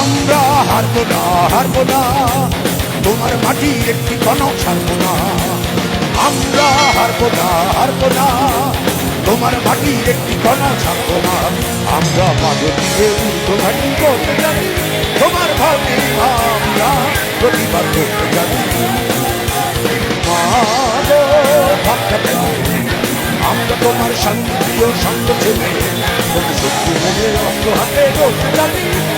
আমরা হারবো না হারবো না। তোমার মাটির একটি কনক ছাড়বো না। আমরা হারবো না হারবো না। তোমার মাটির একটি কণা ছাড়বো না। আমরা মাঝে দিয়ে উল্টো ঘাটি করতে জানি। তোমার ভাবে আমরা প্রতিবাদ করতে জানি। আমরা তোমার শান্তি ও শান্ত ছেলে। শক্তি মনে অস্ত্র হাতে করতে জানি।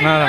না না।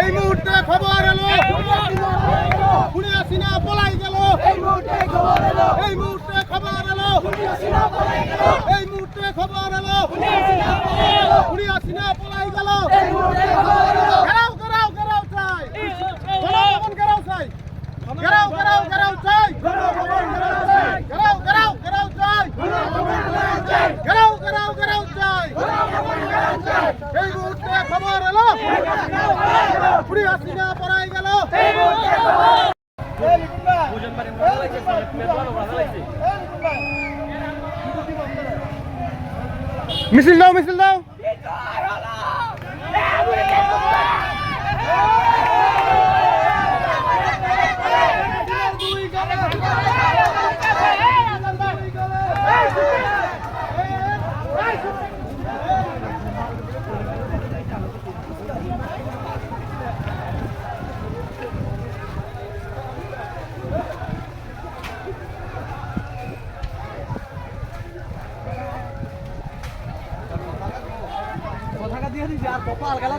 এই মুহূর্তে খবর এলো। খুনে আসিনা পলাই গেল। এই মুহূর্তে খবর এলো। এই মুহূর্তে খবর এলো। এই মুহূর্তে খবর এলো। খুনে আসিনা পলাই গেল। ঘেরাও ঘেরাও মিছিল দাও মিছিল দাও। দিয়ে দিছি আর কপাল গেলা